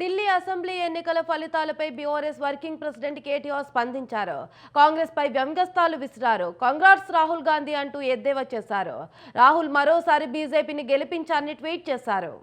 Delhi assembly ఎన్నికల ఫలితాలపై BRS working president KTR స్పందించారు. కాంగ్రెస్ పై వ్యంగ్యస్తాలు విసిరారు. కాంగ్రెస్ రాహుల్ గాంధీ అంటూ ఎద్దేవా చేశారు. రాహుల్ మరోసారి బీజేపీని గెలిపించారని ట్వీట్ చేశారు.